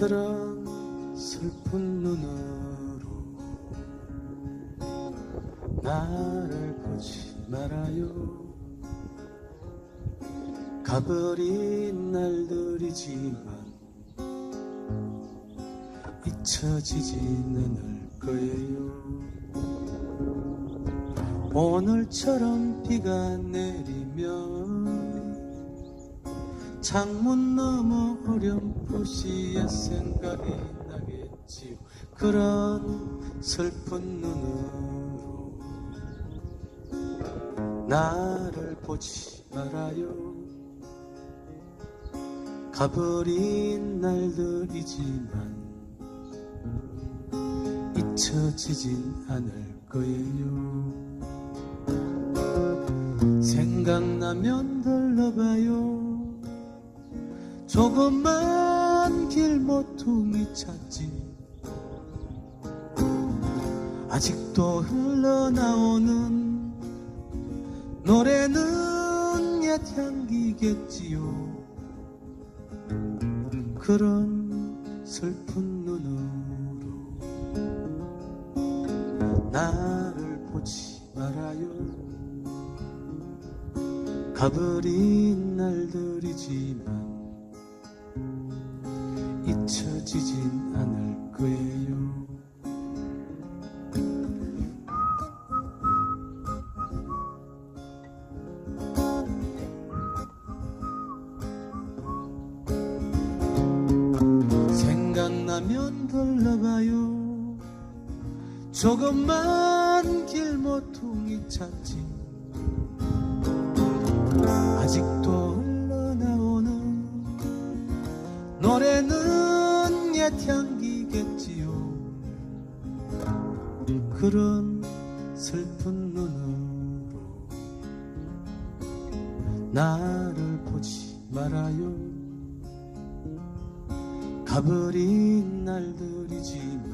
그런 슬픈 눈으로 나를 보지 말아요. 가버린 날들이지만 잊혀지진 않을 거예요. 오늘처럼 비가 내리면 창문 너머 어렴풋이의 생각이 나겠지요. 그런 슬픈 눈으로 나를 보지 말아요. 가버린 날들이지만 잊혀지진 않을 거예요. 생각나면 들러봐요 조금만 길모퉁이 찾지. 아직도 흘러나오는 노래는 옛 향기겠지요. 그런 슬픈 눈으로 나를 보지 말아요. 가버린 날들이지만 잊혀지진 않을 거예요. 생각나면 들러봐요. 조금만 길모퉁이 찾지. 아직도 흘러나오는 노래는 옛 향기겠지요. 그런 슬픈 눈으로 나를 보지 말아요. 가버린 날들이지만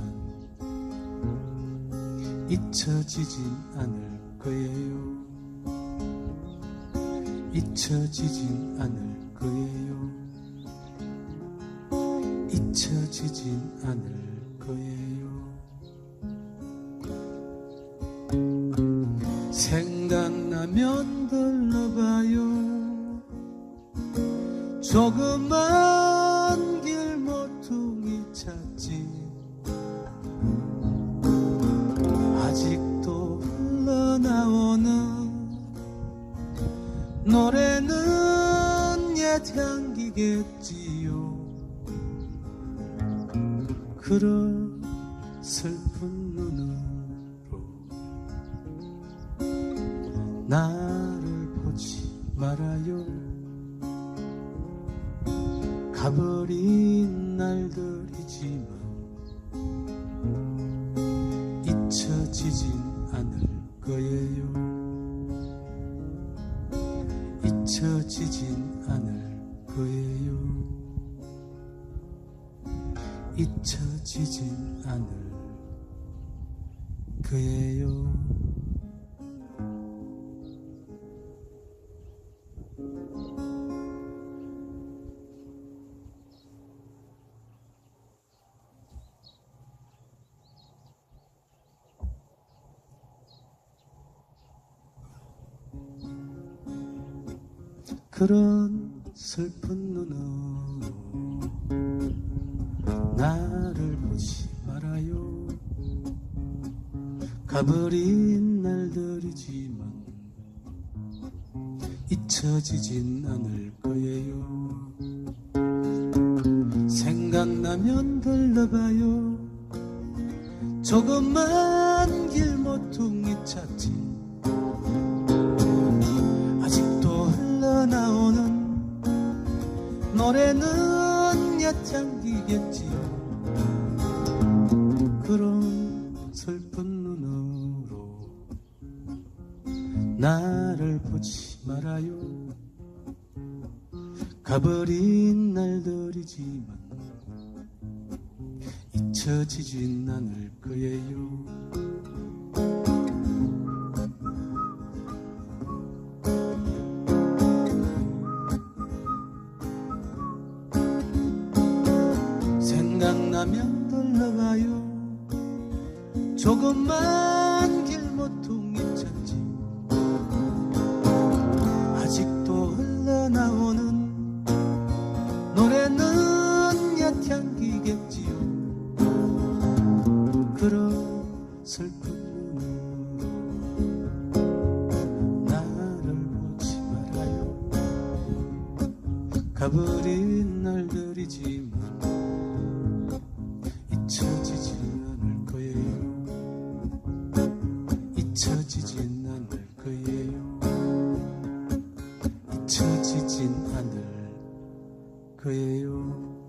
잊혀지진 않을 거예요. 잊혀지진 않을 거예요 잊혀지진 않을 거예요. 생각나면 들러봐요. 조그만 길모퉁이 찾지. 아직도 흘러나오는 노래는 옛 향기겠지요 그런 슬픈 눈으로 나를 보지 말아요. 가버린 날들이지만 잊혀지진 않을 거예요. 잊혀지진 않을 거예요 잊혀지진 않을 거예요. 그런 슬픈 눈으로 나를 보지 말아요. 가버린 날들이지만 잊혀지진 않을 거예요. 생각나면 들러봐요. 조금만 길모퉁이 찾지. 아직도 흘러나오는 노래는 옛 향기겠지 슬픈 눈으로 나를 보지 말아요. 가버린 날들이지만 잊혀지진 않을 거예요. 가면 돌러가요 조금만 길모퉁이 천지. 아직도 흘러나오는 노래는 옛 향기겠지요. 그런 슬픈 나를 보지 말아요. 가버린 날들이지 지친 하늘 그예요.